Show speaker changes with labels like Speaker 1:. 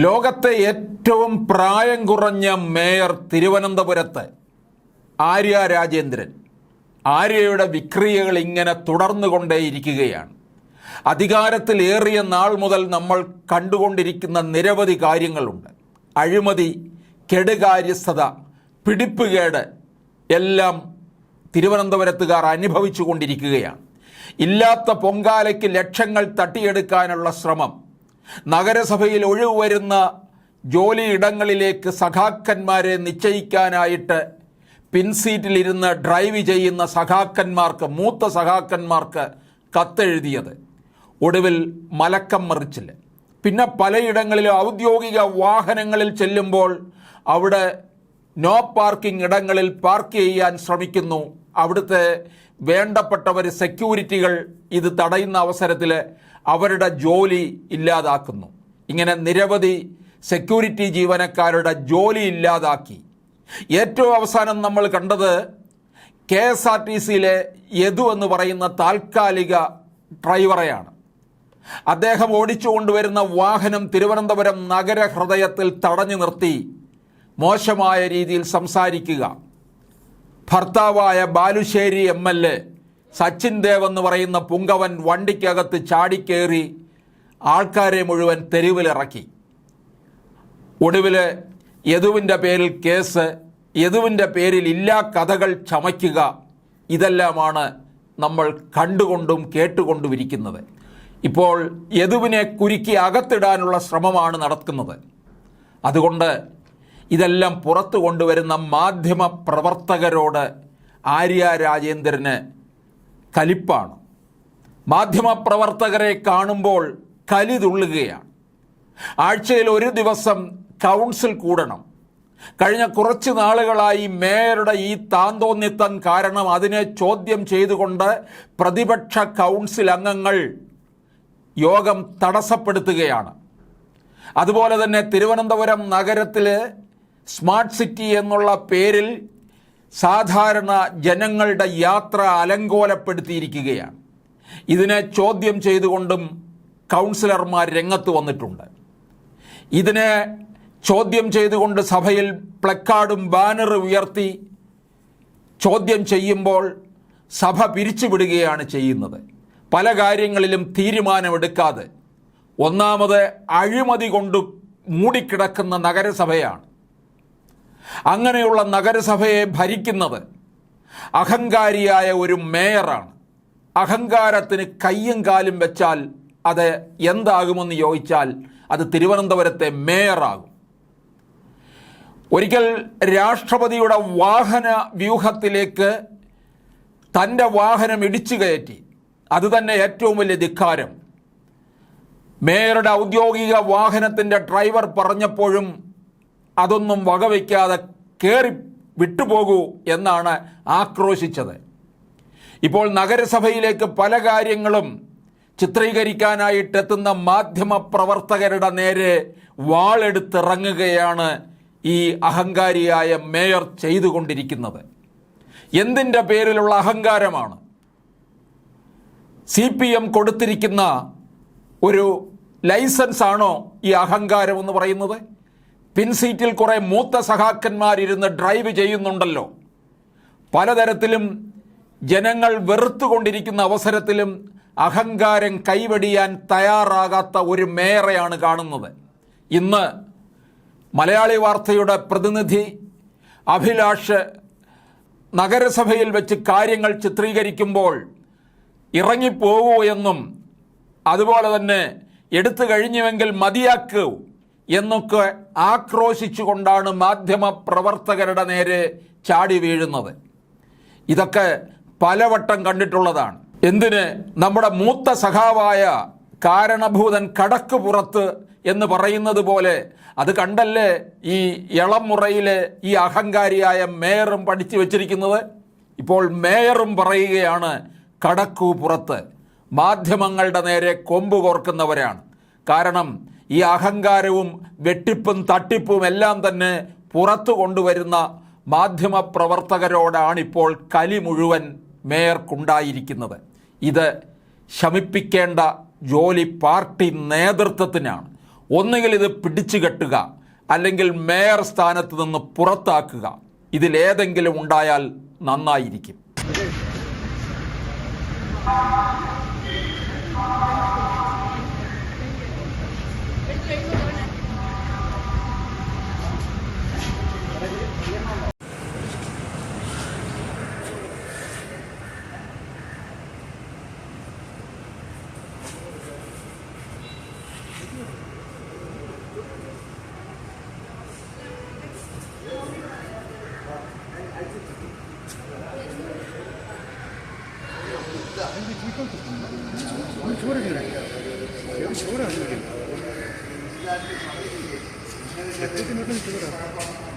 Speaker 1: ലോകത്തെ ഏറ്റവും പ്രായം കുറഞ്ഞ മേയർ തിരുവനന്തപുരത്ത് ആര്യ രാജേന്ദ്രൻ. ആര്യയുടെ വിക്രിയകൾ ഇങ്ങനെ തുടർന്നുകൊണ്ടേയിരിക്കുകയാണ്. അധികാരത്തിലേറിയ നാൾ മുതൽ നമ്മൾ കണ്ടുകൊണ്ടിരിക്കുന്ന നിരവധി കാര്യങ്ങളുണ്ട്. അഴിമതി കെടുകാര്യസ്ഥത പിടിപ്പുകേട് എല്ലാം തിരുവനന്തപുരത്തുകാർ അനുഭവിച്ചു കൊണ്ടിരിക്കുകയാണ് ഇല്ലാത്ത പൊങ്കാലയ്ക്ക് ലക്ഷങ്ങൾ തട്ടിയെടുക്കാനുള്ള ശ്രമം. നഗരസഭയിൽ ഒഴിവ് വരുന്ന ജോലിയിടങ്ങളിലേക്ക് സഖാക്കന്മാരെ നിശ്ചയിക്കാനായിട്ട് പിൻസീറ്റിലിരുന്ന് ഡ്രൈവ് ചെയ്യുന്ന സഖാക്കന്മാർക്ക് മൂത്ത സഖാക്കന്മാർക്ക് കത്തെഴുതിയത്. ഒടുവിൽ മലക്കം മറിച്ചില്ല. പിന്നെ പലയിടങ്ങളിലും ഔദ്യോഗിക വാഹനങ്ങളിൽ ചെല്ലുമ്പോൾ അവിടെ നോ പാർക്കിംഗ് ഇടങ്ങളിൽ പാർക്ക് ചെയ്യാൻ ശ്രമിക്കുന്നു. അവിടുത്തെ വേണ്ടപ്പെട്ടവർ സെക്യൂരിറ്റികൾ ഇത് തടയുന്ന അവസരത്തിൽ അവരുടെ ജോലി ഇല്ലാതാക്കുന്നു. ഇങ്ങനെ നിരവധി സെക്യൂരിറ്റി ജീവനക്കാരുടെ ജോലി ഇല്ലാതാക്കി. ഏറ്റവും അവസാനം നമ്മൾ കണ്ടത് കെ എസ് ആർ ടി സിയിലെ യദു എന്ന് പറയുന്ന താൽക്കാലിക ഡ്രൈവറെയാണ്. അദ്ദേഹം ഓടിച്ചു കൊണ്ടുവരുന്ന വാഹനം തിരുവനന്തപുരം നഗരഹൃദയത്തിൽ തടഞ്ഞു നിർത്തി. മോശമായ രീതിയിൽ സംസാരിക്കുക. ഭർത്താവായ Balussery M L A Sachin Dev എന്ന് പറയുന്ന പുങ്കവൻ വണ്ടിക്കകത്ത് ചാടിക്കേറി ആൾക്കാരെ മുഴുവൻ തെരുവിലിറക്കി. ഒടുവിൽ യദുവിന്റെ പേരിൽ കേസ് യദുവിന്റെ പേരിൽ ഇല്ലാ കഥകൾ ചമയ്ക്കുക ഇതെല്ലാമാണ് നമ്മൾ കണ്ടുകൊണ്ടും കേട്ടുകൊണ്ടും ഇരിക്കുന്നത്. ഇപ്പോൾ യദുവിനെ കുരുക്കി അകത്തിടാനുള്ള ശ്രമമാണ് നടക്കുന്നത്. അതുകൊണ്ട് ഇതെല്ലാം പുറത്തു കൊണ്ടുവരുന്ന മാധ്യമ പ്രവർത്തകരോട് ആര്യ രാജേന്ദ്രന് കലിപ്പാണ്. മാധ്യമ പ്രവർത്തകരെ കാണുമ്പോൾ കലി തുള്ളുകയാണ്. ആഴ്ചയിൽ ഒരു ദിവസം കൗൺസിൽ കൂടണം. കഴിഞ്ഞ കുറച്ച് നാളുകളായി മേയറുടെ ഈ താന്തോന്നിത്തം കാരണം അതിനെ ചോദ്യം ചെയ്തുകൊണ്ട് പ്രതിപക്ഷ കൗൺസിൽ അംഗങ്ങൾ യോഗം തടസ്സപ്പെടുത്തുകയാണ്. അതുപോലെ തന്നെ തിരുവനന്തപുരം നഗരത്തിൽ സ്മാർട്ട് സിറ്റി എന്നുള്ള പേരിൽ സാധാരണ ജനങ്ങളുടെ യാത്ര അലങ്കോലപ്പെടുത്തിയിരിക്കുകയാണ്. ഇതിനെ ചോദ്യം ചെയ്തുകൊണ്ടും കൗൺസിലർമാർ രംഗത്ത് വന്നിട്ടുണ്ട്. ഇതിനെ ചോദ്യം ചെയ്തുകൊണ്ട് സഭയിൽ പ്ലക്കാർഡും ബാനർ ഉയർത്തി ചോദ്യം ചെയ്യുമ്പോൾ സഭ പിരിച്ചുവിടുകയാണ് ചെയ്യുന്നത്. പല കാര്യങ്ങളിലും തീരുമാനമെടുക്കാതെ ഒന്നാമത് അഴിമതി കൊണ്ട് മൂടിക്കിടക്കുന്ന നഗരസഭയാണ്. അങ്ങനെയുള്ള നഗരസഭയെ ഭരിക്കുന്നത് അഹങ്കാരിയായ ഒരു മേയറാണ്. അഹങ്കാരത്തിന് കയ്യും കാലും വെച്ചാൽ അത് എന്താകുമെന്ന് ചോദിച്ചാൽ അത് തിരുവനന്തപുരത്തെ മേയറാകും. ഒരിക്കൽ രാഷ്ട്രപതിയുടെ വാഹന വ്യൂഹത്തിലേക്ക് തന്റെ വാഹനം ഇടിച്ചു കയറ്റി. അതുതന്നെ ഏറ്റവും വലിയ ധിക്കാരം. മേയറുടെ ഔദ്യോഗിക വാഹനത്തിന്റെ ഡ്രൈവർ പറഞ്ഞപ്പോഴും അതൊന്നും വകവയ്ക്കാതെ കയറി വിട്ടുപോകൂ എന്നാണ് ആക്രോശിച്ചത്. ഇപ്പോൾ നഗരസഭയിലേക്ക് പല കാര്യങ്ങളും ചിത്രീകരിക്കാനായിട്ടെത്തുന്ന മാധ്യമ പ്രവർത്തകരുടെ നേരെ വാളെടുത്തിറങ്ങുകയാണ് ഈ അഹങ്കാരിയായ മേയർ ചെയ്തുകൊണ്ടിരിക്കുന്നത്. എന്തിന്റെ പേരിലുള്ള അഹങ്കാരമാണ്? സി പി എം കൊടുത്തിരിക്കുന്ന ഒരു ലൈസൻസ് ആണോ ഈ അഹങ്കാരം എന്ന് പറയുന്നത്? പിൻസീറ്റിൽ കുറേ മൂത്ത സഖാക്കന്മാരിരുന്ന് ഡ്രൈവ് ചെയ്യുന്നുണ്ടല്ലോ. പലതരത്തിലും ജനങ്ങൾ വെറുത്തുകൊണ്ടിരിക്കുന്ന അവസരത്തിലും അഹങ്കാരം കൈവടിയാൻ തയ്യാറാകാത്ത ഒരു മേയറെയാണ് കാണുന്നത്. ഇന്ന് മലയാളി വാർത്തയുടെ പ്രതിനിധി അഭിലാഷ് നഗരസഭയിൽ വെച്ച് കാര്യങ്ങൾ ചിത്രീകരിക്കുമ്പോൾ ഇറങ്ങിപ്പോകൂ എന്നും അതുപോലെ തന്നെ എടുത്തു കഴിഞ്ഞുവെങ്കിൽ മതിയാക്കൂ. എന്നൊക്കെ ആക്രോശിച്ചുകൊണ്ടാണ് മാധ്യമ പ്രവർത്തകരുടെ നേരെ ചാടി വീഴുന്നത്. ഇതൊക്കെ പലവട്ടം കണ്ടിട്ടുള്ളതാണ്. എന്തിന് നമ്മുടെ മൂത്ത സഖാവായ കാരണഭൂതൻ കടക്ക് പുറത്ത് എന്ന് പറയുന്നത് പോലെ അത് കണ്ടല്ലേ ഈ ഇളം ഇളമുറയിലെ ഈ അഹങ്കാരിയായ മേയറും പഠിച്ചു വച്ചിരിക്കുന്നത്? ഇപ്പോൾ മേയറും പറയുകയാണ് കടക്കു പുറത്ത് മാധ്യമങ്ങളുടെ നേരെ കൊമ്പ് കോർക്കുന്നവരാണ്. കാരണം ഈ അഹങ്കാരവും വെട്ടിപ്പും തട്ടിപ്പും എല്ലാം തന്നെ പുറത്തു കൊണ്ടുവരുന്ന മാധ്യമ പ്രവർത്തകരോടാണിപ്പോൾ കലി മുഴുവൻ മേയർക്കുണ്ടായിരിക്കുന്നത്. ഇത് ശമിപ്പിക്കേണ്ട ജോലി പാർട്ടി നേതൃത്വത്തിനാണ്. ഒന്നുകിൽ ഇത് പിടിച്ചു കെട്ടുക അല്ലെങ്കിൽ മേയർ സ്ഥാനത്ത് നിന്ന് പുറത്താക്കുക. ഇതിലേതെങ്കിലും ഉണ്ടായാൽ നന്നായിരിക്കും. 저거를 해야 돼. 저거를 하는 게. 뜯으면 좀 들어라.